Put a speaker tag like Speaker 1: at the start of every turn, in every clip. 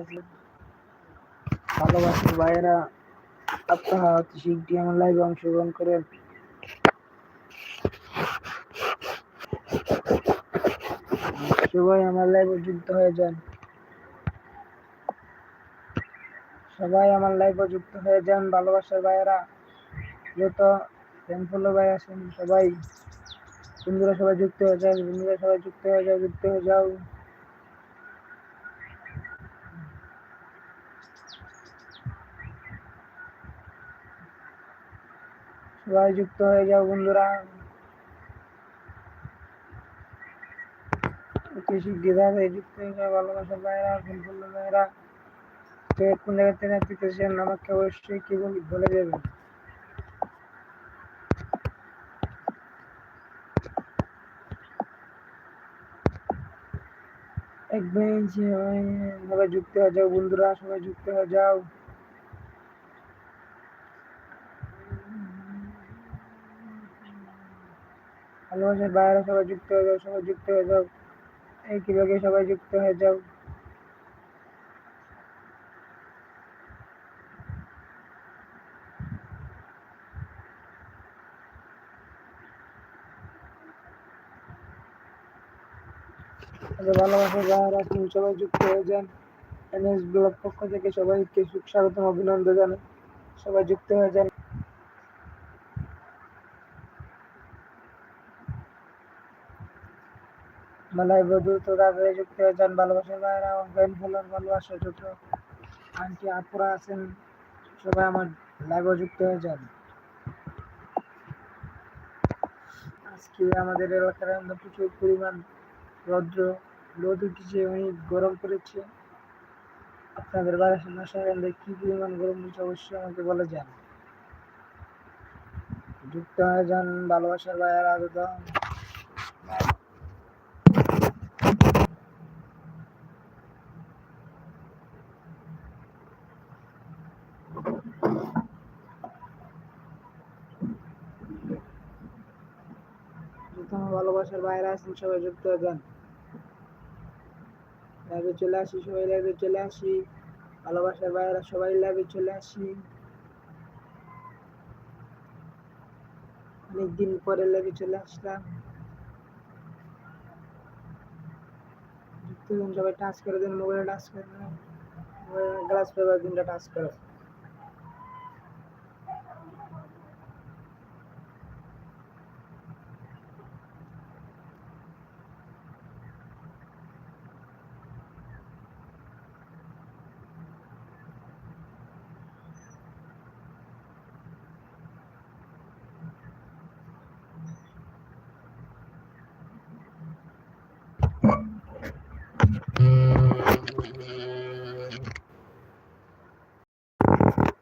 Speaker 1: আছে ভালোবাসার ভাইয়েরা আমার লাইভে অংশগ্রহণ করেন। সবাই আমার লাইভে যুক্ত হয়ে যান। সবাই আমার লাইভে যুক্ত হয়ে যান। ভালোবাসার ভাইয়েরা যত ফ্যানফলো ভাই আছেন, সবাই। বন্ধুরা সবাই যুক্ত হয়ে যান বন্ধুরা সবাই যুক্ত হয়ে যাও, যুক্ত হয়ে যাও। সবাই যুক্ত হয়ে যাও বন্ধুরা। বলে দেবেন এক বেঞ্চ যুক্ত হয়ে যাও বন্ধুরা, সবাই যুক্ত হয়ে যাও। ভালোবাসার বাইরে সবাই যুক্ত হয়ে যাও, সবাই যুক্ত হয়ে যাও। এই কীভাবে সবাই যুক্ত হয়ে যাও? ভালোবাসার বাইরে আছেন, সবাই যুক্ত হয়ে যান। এনএস ব্লগ পক্ষ থেকে সবাইকে স্বাগতম অভিনন্দন জানাই। সবাই যুক্ত হয়ে যান। মালাই বধু তো তাড়াতাড়ি যুক্ত হয়ে যান ভালোবাসার আমার ফ্যান ফলোয়ার ভালোবাসা যত আন্টি আপুরা আছেন, সবাই আমার লাইভে যুক্ত হয়ে যান। আজকে আমাদের এলাকার প্রচুর পরিমাণ রৌদ্র রোদ উঠেছে অনেক গরম পড়েছে। আপনাদের বাসার বাসায় কি পরিমাণ গরম হচ্ছে অবশ্যই আমাকে বলে যান যুক্ত হয়ে যান ভালোবাসার ভাইয়ারা যত যত আমার বাইরে আছেন সবাই যুক্ত হয়ে যান লাইভে চলে আসি, সবাই লাইভে চলে আসি। ভালোবাসার বাইরে সবাই লাইভে চলে আসি। অনেকদিন পরে লাইভে চলে আসলাম। যুক্ত সবাই, টাচ করে দেন, মোবাইলে টাচ করে দেন। গ্লাস পেপার দিনটা টাচ করে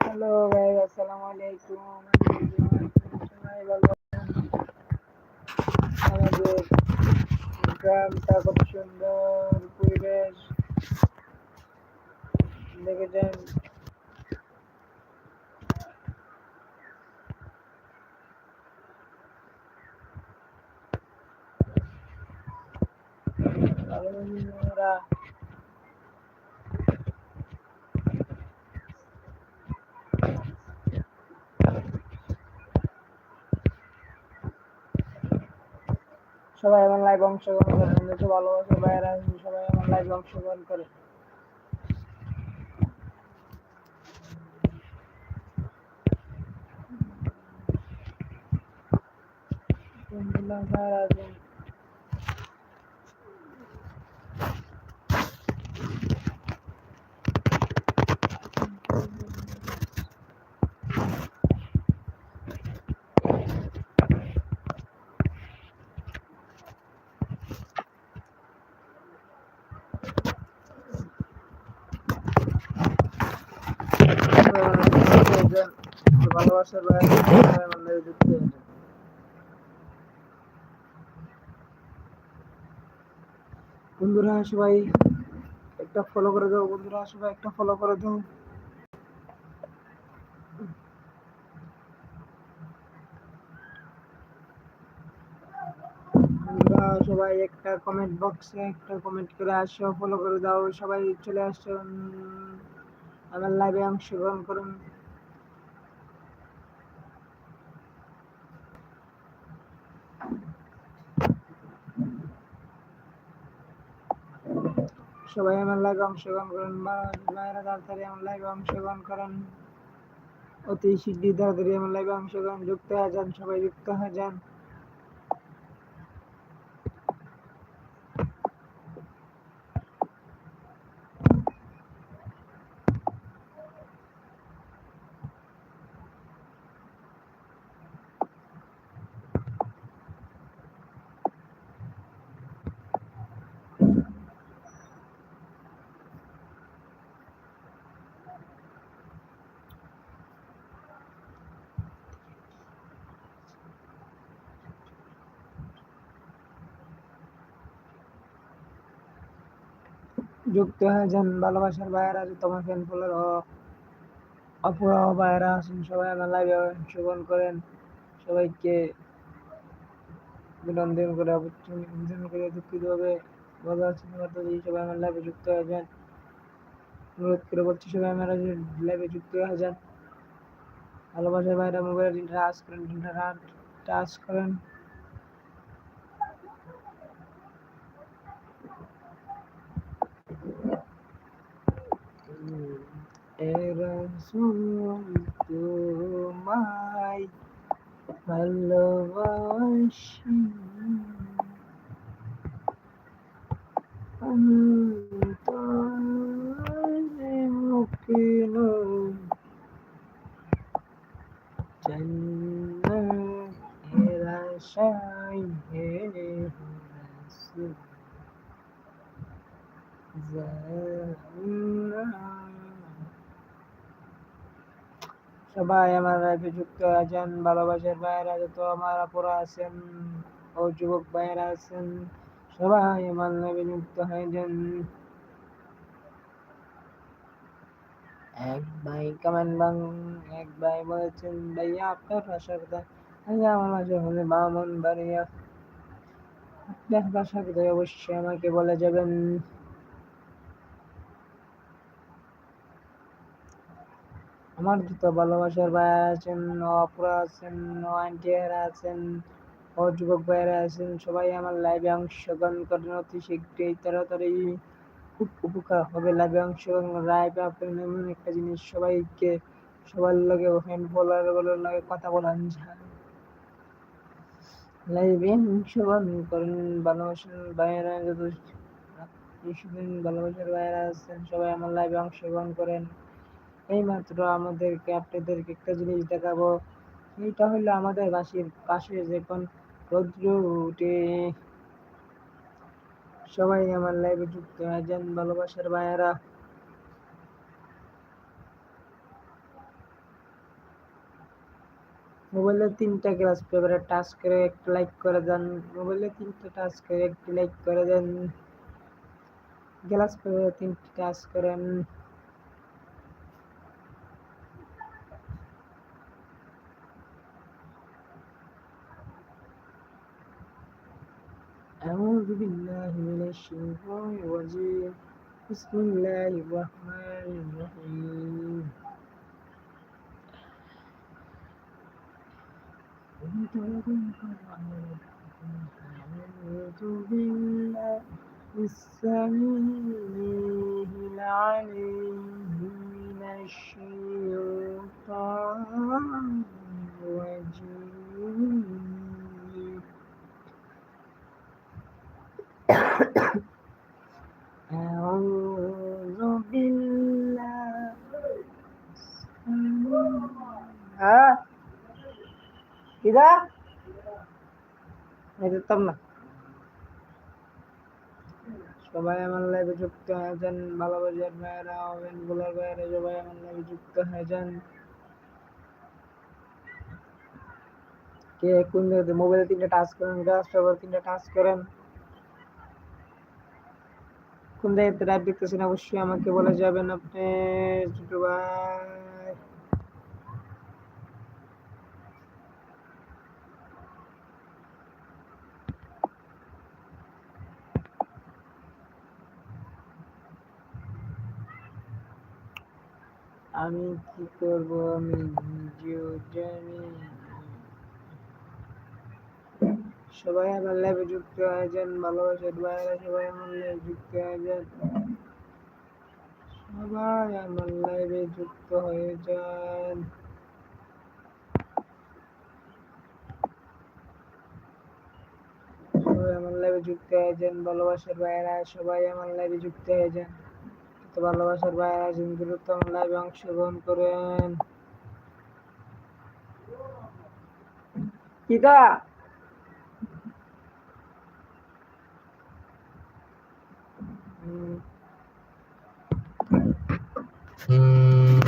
Speaker 1: হ্যালো ভাই আসসালামু আলাইকুম সবাই ভালো আছেন? আমাদের গ্রামটা কত সুন্দর পরিবেশ দেখেছেন আমরা সবাই আমার লাইভ অংশগ্রহণ করে যত ভালোবাসে, বাইরে আসবে, সবাই আমার লাইভ অংশগ্রহণ করে। বন্ধুরা ভালোবাসার বাইরে সবাই আমার লাইভে যুক্ত হয়ে যান। বন্ধুরা সবাই একটা ফলো করে দাও। বন্ধুরা সবাই একটা ফলো করে দাও। সবাই একটা কমেন্ট বক্সে একটা কমেন্ট করে আসো ফলো করে দাও। সবাই চলে আসো উম, আমার লাইভে অংশগ্রহণ করুন। সবাই আমার লাইভে অংশগ্রহণ করেন। মায়েরা তাড়াতাড়ি আমার লাইভে অংশগ্রহণ করেন। অতি শীঘ্রই তাড়াতাড়ি আমার লাইভে অংশগ্রহণ। যুক্ত হয়ে যান, সবাই যুক্ত হয়ে যান। যুক্ত হয়ে যান ভালোবাসার ভাইয়েরা তোমার ফ্যান ফলোর অপুরা ভাইয়েরা আছেন, সবাই আমার লাইভে অংশগ্রহণ করেন, সবাইকে অভিনন্দন করে অভিনন্দন করে দুঃখিতভাবে ভালো আছেন সবাই আমার লাইভে যুক্ত হয়ে যান অনুরোধ করে বলছি, সবাই আমার লাইভে যুক্ত হয়ে যান ভালোবাসার ভাইয়েরা মোবাইলে টাচ করেন টাচ করেন। Eran suntumai balavashi Antare mukino Janna irashai herasu Zai সবাই আমার লাইফে যুক্ত আছেন, ভালোবাসার ভাইয়েরা যত আমার আপুরা আছেন ও যুবক ভাইয়েরা আছেন, সবাই আমার লাইফে যুক্ত হয়ে যান এক ভাই কমেন্ট বাং, এক ভাই বলেছেন, ভাইয়া, আপনার ভাষা কোথায়? ভাইয়া আমার মাঝে হলে বামন বাড়িয়া আপনার ভাষা কোথায়? অবশ্যই আমাকে বলে যাবেন। আমার যত ভালোবাসার ভাইয়া আছেন, অপরা আছেন আন্টিয়ারা আছেন, ও যুবক ভাইয়েরা আছেন, সবাই আমার লাইভে অংশগ্রহণ করেন অতি শীঘ্রই, তাড়াতাড়ি খুব উপকার হবে লাইভে অংশগ্রহণ লাইভে আপনার এমন একটা জিনিস, সবাইকে, সবার লগে হ্যান্ড বলার বলার লগে কথা বলান লাইভে অংশগ্রহণ করেন ভালোবাসার ভাইয়েরা, যত ভালোবাসার ভাইয়েরা আছেন, সবাই আমার লাইভে অংশগ্রহণ করেন। এইমাত্র আমাদেরকে, আপনাদেরকে একটা জিনিস দেখাবো। এইটা হলো আমাদের বাসির পাশে যখন রৌদ্র উঠে। সবাই আমার লাইভে যুক্ত হয়ে যান ভালোবাসার ভাইয়েরা। মোবাইলে তিনটা গ্লাস পেপারে টাচ করে একটা লাইক করে দেন। মোবাইলে তিনটা টাচ করে একটি লাইক করে দেন। গ্লাস পেপারে তিনটি টাচ করেন। أعوذ بالله من الشيطان الرجيم. بسم الله الرحمن الرحيم. أعوذ بالله السميع العليم من الشيطان الرجيم. أعوذ بالله হ্যাঁ কিদা দিতাম না সবাই আমার লাইভে যুক্ত হয়ে যান ভালোবাসার ভাইয়েরা হবেন গোলার ভাইয়েরা সবাই আমার লাইভে যুক্ত হয়ে যান কে কোন জায়গাতে মোবাইলে তিনটা টাচ করেন গ্লাস পেপার তিনটা টাচ করেন কোন জায়গাতে লাইভ দেখতেছেন, অবশ্যই আমাকে বলে যাবেন আপনি। ছোটো ভাই। আমি কি করব? আমি নিজেও জানি সবাই আমার লাইভে যুক্ত হয়ে যান ভালোবাসার বাইরে সবাই আমার লাইভে যুক্ত হয়ে সবাই আমার লাইভে যুক্ত হয়ে যান সবাই আমার যুক্ত ভালোবাসার সবাই আমার যুক্ত তো ভালোবাসার বাইরা আছেন, দ্রুত আমার অংশগ্রহণ করেন। うん。うん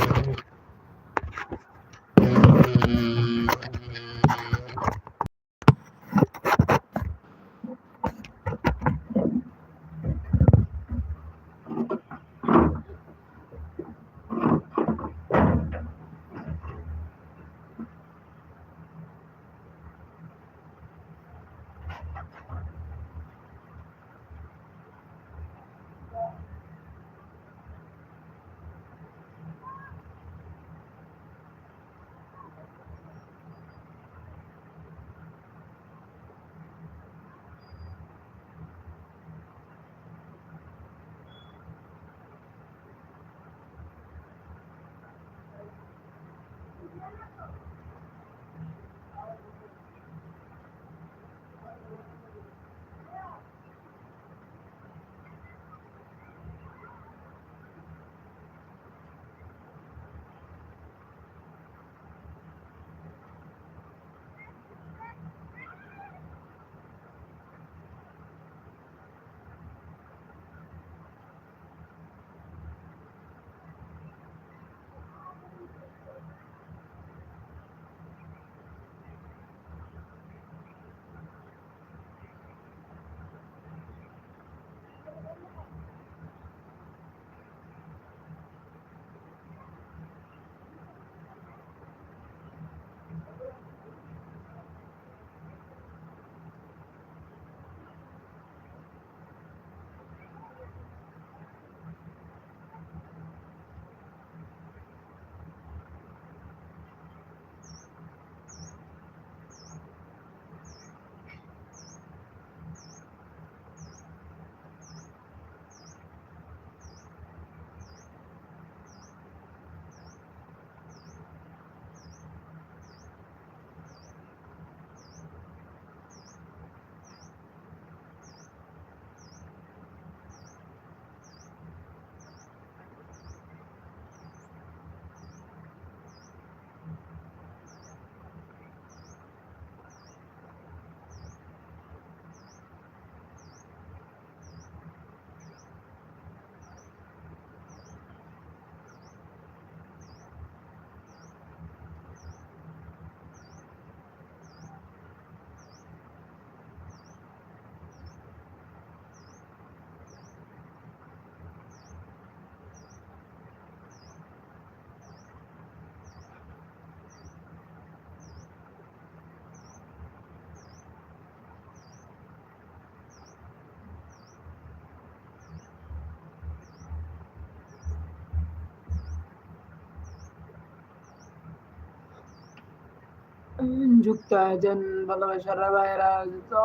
Speaker 1: যুক্ত হয়ে যান ভালোবাসার ভাইয়েরা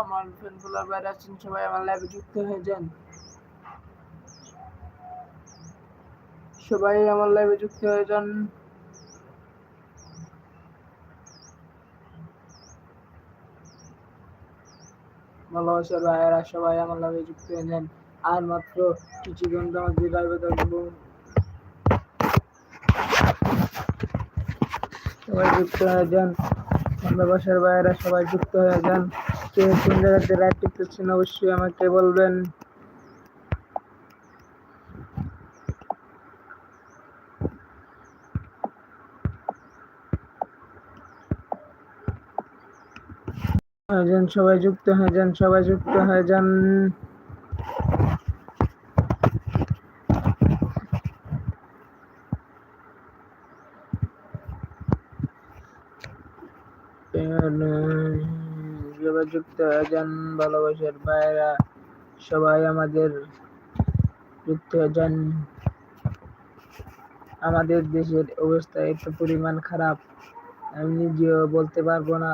Speaker 1: আমার ফ্রেন্ডগুলোর বাইরে আছেন সবাই, আমার লাইভে যুক্ত হয়ে যান। সবাই আমার লাইভে যুক্ত হয়ে যান। ভালোবাসার ভাইয়েরা সবাই আমার লাইভে যুক্ত হয়ে যান। আর মাত্র কিছু ঘণ্টা আমাদের লাইভে থাকব। সবাই যুক্ত হয়ে যান। ভালোবাসার ভাইয়েরা সবাই যুক্ত হয়ে যান। কে কোন জায়গাতে লাইভ টিকতেছেন অবশ্যই আমাকে বলবেন। হয়ে যান, সবাই যুক্ত হয়ে যান, সবাই যুক্ত হয়ে যান। যুক্ত হয়ে ভালোবাসার ভাইয়েরা সবাই আমাদের যুক্ত হয়ে যান আমাদের দেশের অবস্থা একটু পরিমাণ খারাপ, আমি নিজেও বলতে পারব না।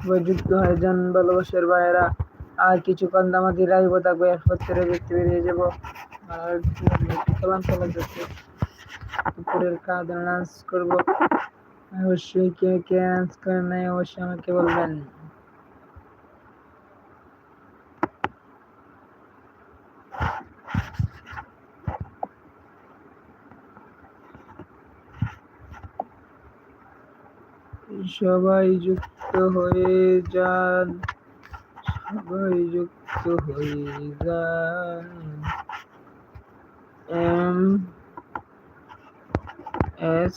Speaker 1: সবাই যুক্ত হয়ে যান ভালোবাসার ভাইয়েরা আর কিছুক্ষণ আমাদের রাইব থাকবে থেকে দেখতে বেরিয়ে যাব। আর দুপুরের খাওয়া দাওয়া লাঞ্চ করব অবশ্যই কে কে লাঞ্চ করেন নাই অবশ্যই আমাকে বলবেন। সবাই যুক্ত হয়ে যান, সবাই যুক্ত হয়ে যান। এম এস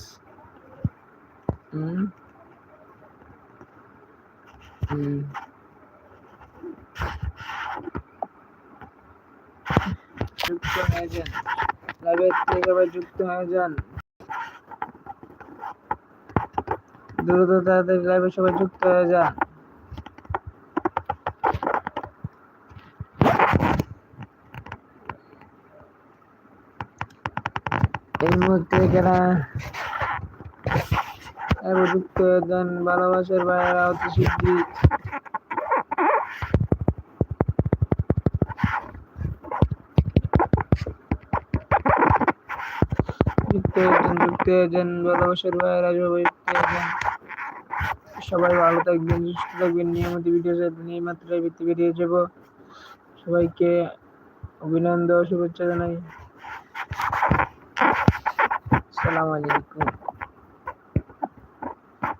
Speaker 1: যুক্ত হয়ে যান লাইভের থেকে আবার যুক্ত হয়ে যান দ্রুত তাড়াতাড়ি লাইভে সবাই যুক্ত হয়ে যান। এখানে এবার যুক্ত হয়ে যান ভালোবাসার বাইরে অতি শীঘ্রই। যুক্ত যুক্ত সবাই সবাই ভালো থাকবেন, সুস্থ থাকবেন। নিয়মিত ভিডিও নিয়ে মাত্রায় ভিত্তি বেরিয়ে যাব। সবাইকে অভিনন্দন শুভেচ্ছা জানাই। அஸ்லாம் வலைக்கும்